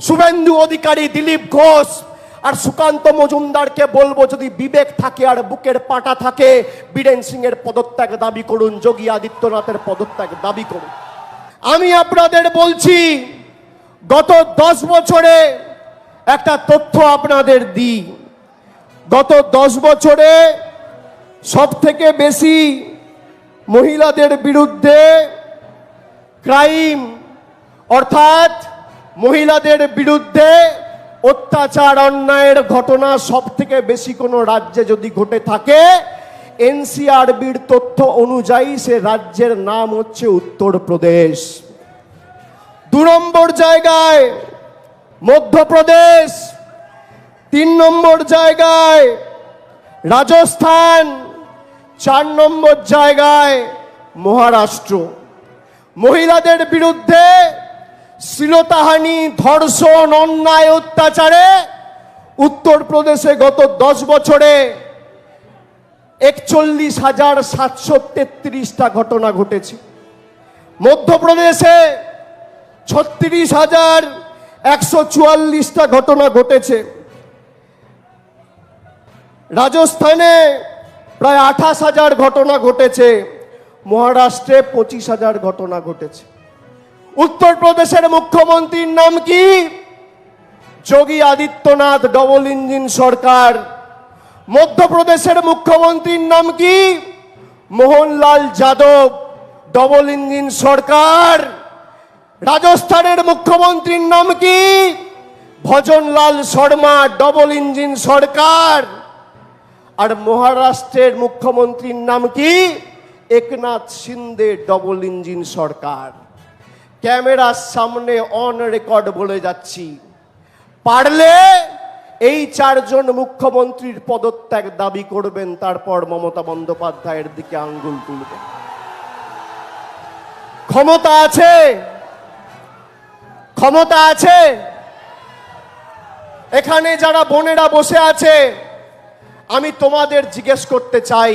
শুভেন্দু অধিকারী দিলীপ ঘোষ আর সুকান্ত মজুমদারকে বলব, যদি বিবেক থাকে আর বুকের পাটা থাকে, বীরেন সিং এর পদত্যাগ দাবি করুন, যোগী আদিত্যনাথের পদত্যাগ দাবি করুন। আমি আপনাদের বলছি, গত দশ বছরে একটা তথ্য আপনাদের দিই। গত দশ বছরে সব থেকে বেশি মহিলাদের বিরুদ্ধে ক্রাইম, অর্থাৎ মহিলাদের বিরুদ্ধে অত্যাচার, অন্যায়ের ঘটনা সব থেকে বেশি কোনো রাজ্যে যদি ঘটে থাকে, এনসিআরবির তথ্য অনুযায়ী সে রাজ্যের নাম হচ্ছে উত্তরপ্রদেশ। দু নম্বর জায়গায় মধ্যপ্রদেশ, তিন নম্বর জায়গায় রাজস্থান, চার নম্বর জায়গায় মহারাষ্ট্র। মহিলাদের বিরুদ্ধে শ্লীলতাহানি, ধর্ষণ, অন্যায়, অত্যাচারে উত্তরপ্রদেশে গত দশ বছরে একচল্লিশ হাজার সাতশো তেত্রিশটা ঘটনা ঘটেছে। মধ্যপ্রদেশে ছত্রিশ হাজার একশো চুয়াল্লিশটা ঘটনা ঘটেছে। রাজস্থানে প্রায় আঠাশ হাজার ঘটনা ঘটেছে। মহারাষ্ট্রে পঁচিশ হাজার ঘটনা ঘটেছে। উত্তরপ্রদেশের মুখ্যমন্ত্রীর নাম কি? যোগী আদিত্যনাথ ডবল ইঞ্জিন সরকার। মধ্যপ্রদেশের মুখ্যমন্ত্রীর নাম কি? মোহনলাল যাদব ডবল ইঞ্জিন সরকার। রাজস্থানের মুখ্যমন্ত্রীর নাম কি? ভজনলাল শর্মা ডবল ইঞ্জিন সরকার। আর মহারাষ্ট্রের মুখ্যমন্ত্রীর নাম কি? একনাথ সিন্দে ডবল ইঞ্জিন সরকার। ক্যামেরার সামনে অন রেকর্ড বলে যাচ্ছি। পারলে এই চারজন মুখ্যমন্ত্রীর পদত্যাগ দাবি করবেন, তারপর মমতা বন্দ্যোপাধ্যায়ের দিকে আঙ্গুল তুলবেন। ক্ষমতা আছে? ক্ষমতা আছে? এখানে যারা বোনেরা বসে আছে, আমি তোমাদের জিজ্ঞেস করতে চাই।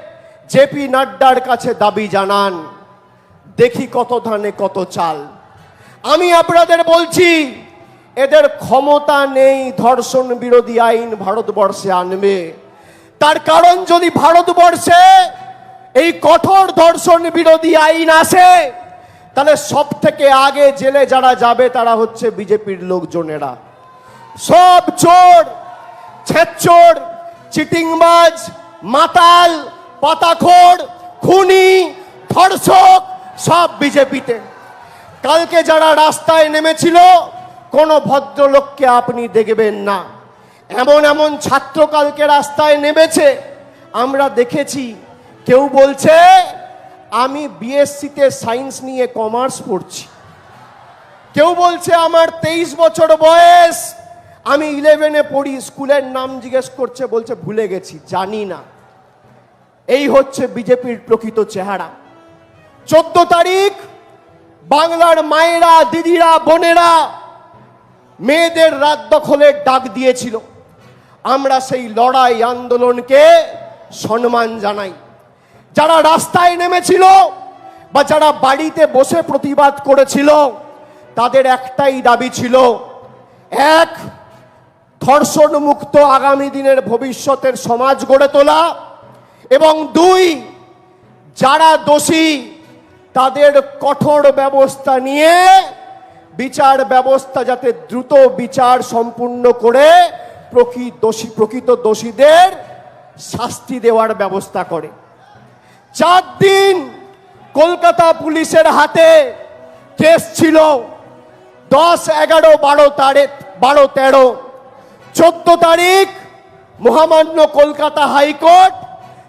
জেপি নাড্ডার কাছে দাবি জানান, দেখি কত ধানে কত চাল। আমি আপনাদের বলছি, এদের ক্ষমতা নেই ধর্ষণ বিরোধী আইন ভারতবর্ষে আনবে। তার কারণ যদি ভারতবর্ষে এই কঠোর ধর্ষণ বিরোধী আইন আসে, তাহলে সব থেকে আগে জেলে যারা যাবে তারা হচ্ছে বিজেপির লোকজনেরা। সব চোর ছেচ্চোর চিটিংবাজ, মাতাল পাতাখোর, খুনি, ধর্ষক, সব বিজেপিতে। কালকে যারা রাস্তায় নেমেছিল, কোনো ভদ্রলোককে আপনি দেখবেন না। এমন এমন ছাত্র কালকে রাস্তায় নেমেছে, আমরা দেখেছি। কেউ বলছে, আমি বিএসসিতে সায়েন্স নিয়ে কমার্স পড়ছি। কেউ বলছে, আমার তেইশ বছর বয়স, আমি ইলেভেনে পড়ি। স্কুলের নাম জিজ্ঞেস করছে, বলছে, ভুলে গেছি, জানি না। এই হচ্ছে বিজেপির প্রকৃত চেহারা। চোদ্দ তারিখ, বাংলার মায়েরা, দিদিরা, বোনেরা মেয়েদের রাত দখলের ডাক দিয়েছিল। আমরা সেই লড়াই আন্দোলনকে সম্মান জানাই। যারা রাস্তায় নেমেছিল বা যারা বাড়িতে বসে প্রতিবাদ করেছিল, তাদের একটাই দাবি ছিল, এক ধর্ষণ মুক্ত আগামী দিনের ভবিষ্যতের সমাজ গড়ে তোলা। এবং দুই, যারা দোষী, তাদের কঠোর ব্যবস্থা নিয়ে বিচার ব্যবস্থা যাতে দ্রুত বিচার সম্পূর্ণ করে প্রকৃত দোষী, প্রকৃত দোষীদের শাস্তি দেওয়ার ব্যবস্থা করে। চার দিন কলকাতা পুলিশের হাতে কেস ছিল দশ, এগারো, বারো তারিখ, বারো, তেরো। চোদ্দ তারিখ মহামান্য কলকাতা হাইকোর্ট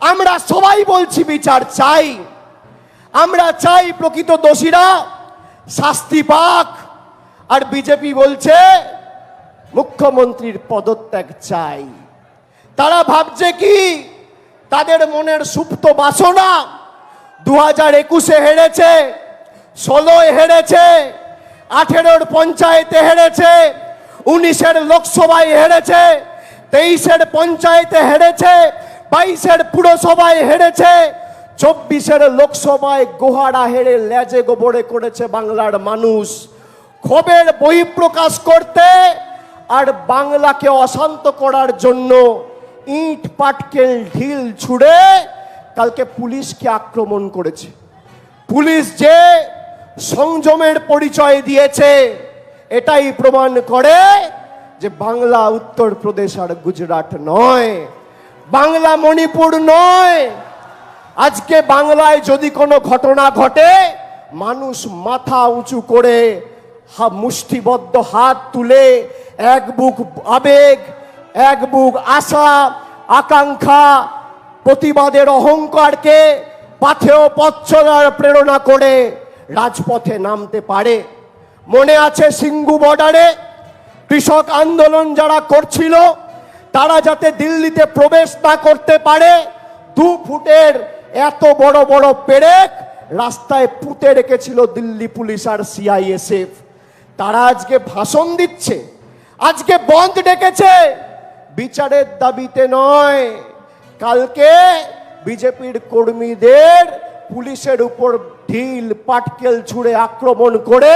আমরা সবাই বলছি বিচার চাই। আমরা চাই প্রকৃত দোষীরা শাস্তি পাক। আর বিজেপি বলছে, মুখ্যমন্ত্রীর পদত্যাগ চাই। তারা ভাবছে কি? তাদের মনের সুপ্ত বাসনা দু হাজার একুশে হেরেছে, ষোলোয় হেরেছে, আঠেরোর পঞ্চায়েতে হেরেছে, উনিশের লোকসভায় হেরেছে, তেইশের পঞ্চায়েতে হেরেছে বাইশের পুরসভায় হেরেছে, চব্বিশের লোকসভায় গোহারা হেরে লেজে গোবরে করেছে বাংলার মানুষ। ক্ষোভের বহিঃপ্রকাশ করতে আর বাংলাকে অশান্ত করার জন্য ইট, পাটকেল, ঢিল ছুড়ে কালকে পুলিশকে আক্রমণ করেছে। পুলিশ যে সংযমের পরিচয় দিয়েছে, এটাই প্রমাণ করে যে বাংলা উত্তরপ্রদেশ আর গুজরাট নয়। বাংলা মণিপুর নয়। আজকে বাংলায় যদি কোনো ঘটনা ঘটে, মানুষ মাথা উঁচু করে মুষ্টিবদ্ধ হাত তুলে এক বুক আবেগ, এক বুক আশা, আকাঙ্ক্ষা, প্রতিবাদের অহংকারকে পাথেও পথ প্রেরণা করে রাজপথে নামতে পারে। মনে আছে সিঙ্গু বর্ডারে কৃষক আন্দোলন যারা করছিল তারা যাতে দিল্লিতে প্রবেশ না করতে পারে, দু ফুটের এত বড় বড় পেরেক রাস্তায় পুঁতে রেখেছিল দিল্লি পুলিশ আর সিআইএসএফ। তারা আজকে ভাষণ দিচ্ছে, আজকে বন্ধ ডেকেছে। বিচারের দাবিতে নয়, কালকে বিজেপির কর্মীদের পুলিশের উপর ঢিল, পাটকেল ছুঁড়ে আক্রমণ করে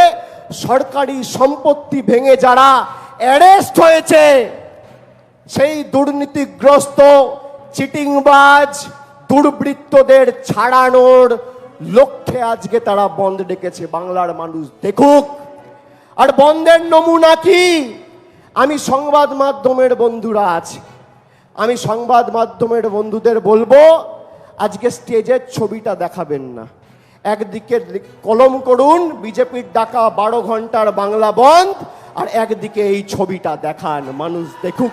সরকারি সম্পত্তি ভেঙে যারা অ্যারেস্ট হয়েছে। সেই দুর্নীতিগ্রস্ত, চিটিংবাজ, দুর্বৃত্তদের ছাড়ানোর লক্ষ্যে আজকে তারা বন্ধ ডেকেছে বাংলার মানুষ। দেখুক, আর বন্ধের নমুনা কি? আমি সংবাদ মাধ্যমের বন্ধুরা আছি। আমি সংবাদ মাধ্যমের বন্ধুদের বলব, আজকে স্টেজের ছবিটা দেখাবেন না। একদিকে কলম করুন, বিজেপির ডাকা বারো ঘণ্টার বাংলা বন্ধ, আর একদিকে এই ছবিটা দেখান মানুষ। দেখুক।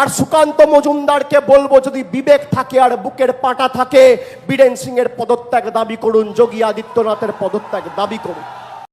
আর সুকান্ত মজুমদারকে বলব, যদি বিবেক থাকে আর বুকের পাটা থাকে, বীরেন সিং এর পদত্যাগ দাবি করুন, যোগী আদিত্যনাথের পদত্যাগ দাবি করুন।